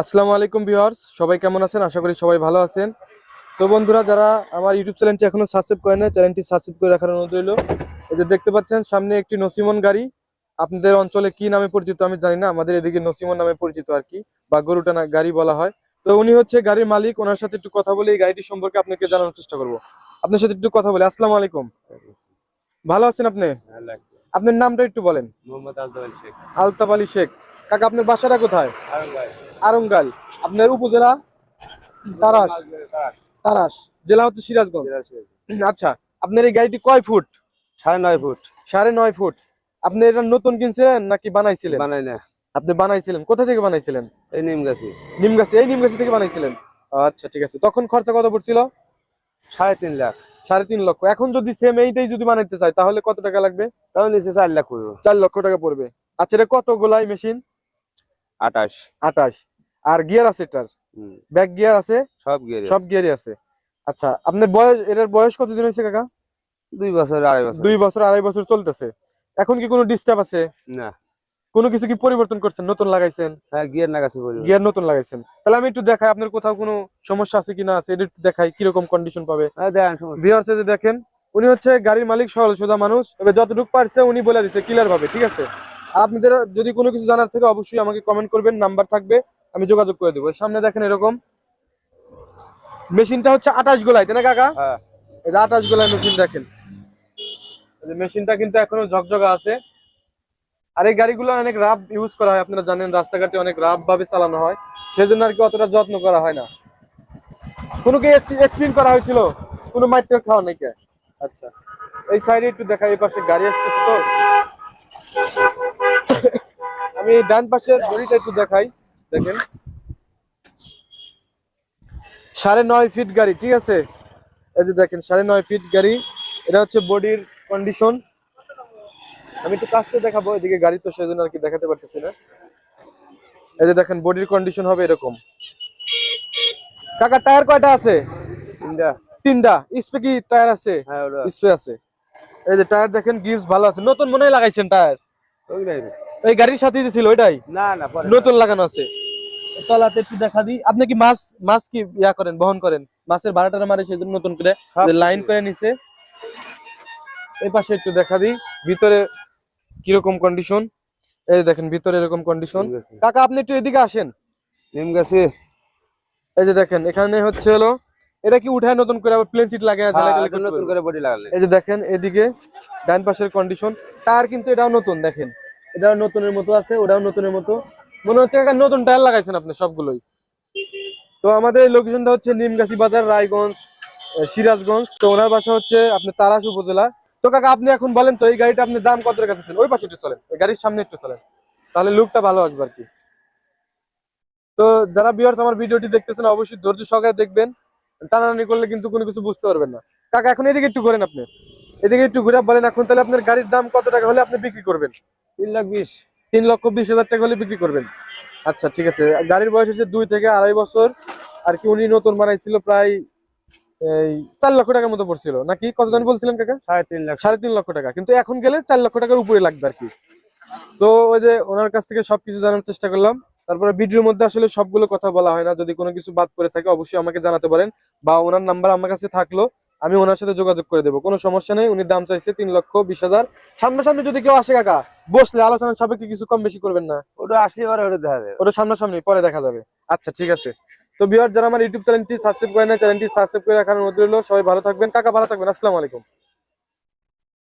আসসালামু আলাইকুম ভিউয়ার্স সবাই কেমন আছেন? আশা করি সবাই ভালো আছেন। তো বন্ধুরা যারা আমার ইউটিউব চ্যানেলটি এখনও সাবস্ক্রাইব করেন না চ্যানেলটি সাবস্ক্রাইব করে রাখার অনুরোধ রইল। এই যে দেখতে পাচ্ছেন সামনে একটি নসিমন গাড়ি। আপনাদের অঞ্চলে কি নামে পরিচিত আমি জানি না আমাদের এদিকে নসিমন নামে পরিচিত আর কি বা গরুটা না গাড়ি বলা হয়। তো উনি হচ্ছে গাড়ির মালিক ওনার সাথে একটু কথা বলে এই গাড়িটি সম্পর্কে আপনাকে জানানোর চেষ্টা করব। আপনার সাথে একটু কথা বলি। আসসালামু আলাইকুম। ভালো আছেন আপনি? আপনার নামটা একটু বলেন। মোহাম্মদ আজদাল শেখ। আলতাফ আলী শেখ। কাকা আপনার বাসাটা কোথায়? আরঙ্গাল আপনার উপজেলা তারাস তারাস জেলা হচ্ছে সিরাজগঞ্জ। আচ্ছা আপনার এই গাড়িটি কয় ফুট? সাড়ে নয় ফুট। সাড়ে নয় ফুট। আপনি এটা নতুন কিনছিলেন নাকি বানাইছিলেন? বানাই না আপনি বানাইছিলেন। কোথা থেকে বানাইছিলেন? এই নিমগাছি। নিমগাছি এই নিমগাছি থেকে বানাইছিলেন? আচ্ছা ঠিক আছে। তখন খরচা কত পড়ছিল সাড়ে তিন লাখ। সাড়ে তিন লক্ষ। এখন যদি সেম এইটাই যদি বানাইতে চাই তাহলে কত টাকা লাগবে? তাহলে নিচে চার লাখ চার লক্ষ টাকা পড়বে। আচ্ছা এটা কত গোলাই মেশিন আঠাশ আঠাশ আর গিয়ার আছে এটার? ব্যাক গিয়ার আছে? সব গিয়ে সব গিয়ারই আছে। আচ্ছা আপনার বয়স এটার বয়স কতদিন হয়েছে কাকা? দুই বছর আড়াই বছর। দুই বছর আড়াই বছর চলতেছে। এখন কি কোনো ডিস্টার্ব আছে? না। কোনো কিছু কি পরিবর্তন করছেন? নতুন লাগাইছেন? হ্যাঁ গিয়ার না গাছে গিয়ার নতুন লাগাইছেন। তাহলে আমি একটু দেখাই আপনার কোথাও কোনো সমস্যা আছে কিনা আছে? এটা একটু দেখাই কীরকম কন্ডিশন পাবে? হ্যাঁ দেখেন সমস্যা। ভিউয়ার্স যে দেখেন উনি হচ্ছে গাড়ির মালিক সরল সোজা মানুষ। তবে যতটুকু পারছে উনি বলে দিচ্ছে ক্লিয়ার ভাবে ঠিক আছে? আপনাদের যদি কোনো কিছু জানার থেকে অবশ্যই আমাকে কমেন্ট করবেন নাম্বার থাকবে আমি যোগাযোগ করে দেবো। সামনে দেখেন এরকম। মেশিনটা হচ্ছে আঠাশ গোলায় তাই না কাকা? হ্যাঁ। এই যে আঠাশ গোলায় মেশিন দেখেন। মেশিনটা কিন্তু এখনও ঝকঝকা আছে। আর এই গাড়িগুলো অনেক রাফ ইউজ করা হয় আপনারা জানেন রাস্তাঘাটে অনেক রাফ ভাবে চালানো হয়। সেজন্য আর কি অতটা যত্ন করা হয় না। কোনো কি এক্সিডেন্ট করা হয়েছিল? কোনো মাইটের খাওয়া নাকি? আচ্ছা। এই সাইডে একটু দেখাই এই পাশে গাড়ি আসতেছে তো। আমি ডান পাশের বডিটা একটু দেখাই। দেখেন। সাড়ে নয় ফিট গাড়ি ঠিক আছে? এই যে দেখেন সাড়ে নয় ফিট গাড়ি। এটা হচ্ছে বডির কন্ডিশন আমি একটু কাছতে দেখাবো এদিকে গাড়ি তো সেজন্য আর কি দেখাতে পারতেছি না। এই যে দেখেন বডির কন্ডিশন হবে এরকম। কাকা টায়ার কয়টা আছে? তিনটা। তিনটা। স্পে কি টায়ার আছে? হ্যাঁ স্পে আছে। এই যে টায়ার দেখেন গিফট ভালো আছে। নতুন মনে লাগাইছেন টায়ার। এই গাড়ির সাথে ছিল ওইটাই? না না পরে নতুন লাগানো আছে। তলাতে একটু দেখা দিই। আপনি কি মাছ মাছ কি ইয়া করেন বহন করেন? মাছের ভাড়াটা মারে সেজন্য নতুন করে লাইন করে নিছে। এই পাশে একটু দেখা দিই। ভিতরে কীরকম কন্ডিশন এই দেখেন ভিতরে এরকম কন্ডিশন কাকা আপনি একটু এদিকে আসেন। নিম গাছি। এই যে দেখেন এখানে হচ্ছে হলো এটা কি উঠায় নতুন করে আবার প্লেন সিট লাগায় ঝালাকালি নতুন করে বডি লাগালে। এই যে দেখেন এদিকে ডান পাশের কন্ডিশন টায়ার কিন্তু এটাও নতুন দেখেন। এটাও নতুনের মতো আছে, ওটাও নতুনের মতো। মনে হচ্ছে কাকা নতুন টায়ার লাগাইছেন আপনি সবগুলোই। তো আমাদের লোকেশনটা হচ্ছে নিমগাছি বাজার, রায়গঞ্জ সিরাজগঞ্জ। তো ওনার বাসা হচ্ছে আপনি তারাস উপজেলা। তো কাকা আপনি এখন বলেন তো, এই গাড়িটা আপনি দাম কত কাছে ওই পাশে একটু চলেন ওই গাড়ির সামনে একটু চলেন। তাহলে লুকটা ভালো আসবে আর কি তো যারা বিয়ার্স আমার ভিডিওটি দেখতেছেন, অবশ্যই ধৈর্য সহকারে দেখবেন। টানাটানি করলে কিন্তু কোনো কিছু বুঝতে পারবেন না। কাকা, এখন এদিকে একটু ঘোরেন আপনি। এদিকে একটু ঘুরে বলেন, এখন তাহলে আপনার গাড়ির দাম কত টাকা হলে আপনি বিক্রি করবেন? তিন লাখ বিশ। তিন লক্ষ বিশ হাজার টাকা হলে বিক্রি করবেন। আচ্ছা ঠিক আছে। গাড়ির বয়স হচ্ছে দুই থেকে আড়াই বছর। আর কি উনি নতুন বানাইছিল প্রায় এই চার লক্ষ টাকার মতো পড়ছিল। নাকি? কত জন বলছিলেন কাকা? সাড়ে তিন লাখ। সাড়ে তিন লক্ষ টাকা। কিন্তু এখন গেলে চার লক্ষ টাকার উপরে লাগবে আর কি। তো ওই যে ওনার কাছ থেকে সবকিছু জানার চেষ্টা করলাম। তারপরে ভিডিওর মধ্যে আসলে সবগুলো কথা বলা হয় না। যদি কোনো কিছু বাদ পড়ে থাকে অবশ্যই আমাকে জানাতে পারেন। বা ওনার নাম্বার আমার কাছে থাকল। আমি ওনার সাথে যোগাযোগ করে দেবো। কোনো সমস্যা নেই উনি দাম চাইছে তিন লক্ষ বিশ হাজার। সামনাসামনি যদি কেউ আসে কাকা বসলে আলোচনার সাপেক্ষে কিছু কম বেশি করবেন না। ওটা আসলে পরে ওটা দেখা যাবে। ওটা সামনাসামনি পরে দেখা যাবে। আচ্ছা ঠিক আছে। তো বিহার যারা আমার ইউটিউব চ্যানেলটি সাবস্ক্রাইব করে না চ্যানেলটি সাবস্ক্রাইব করে রাখার অনুরোধ রইল। সবাই ভালো থাকবেন। কাকা ভালো থাকবেন। আসসালামু আলাইকুম।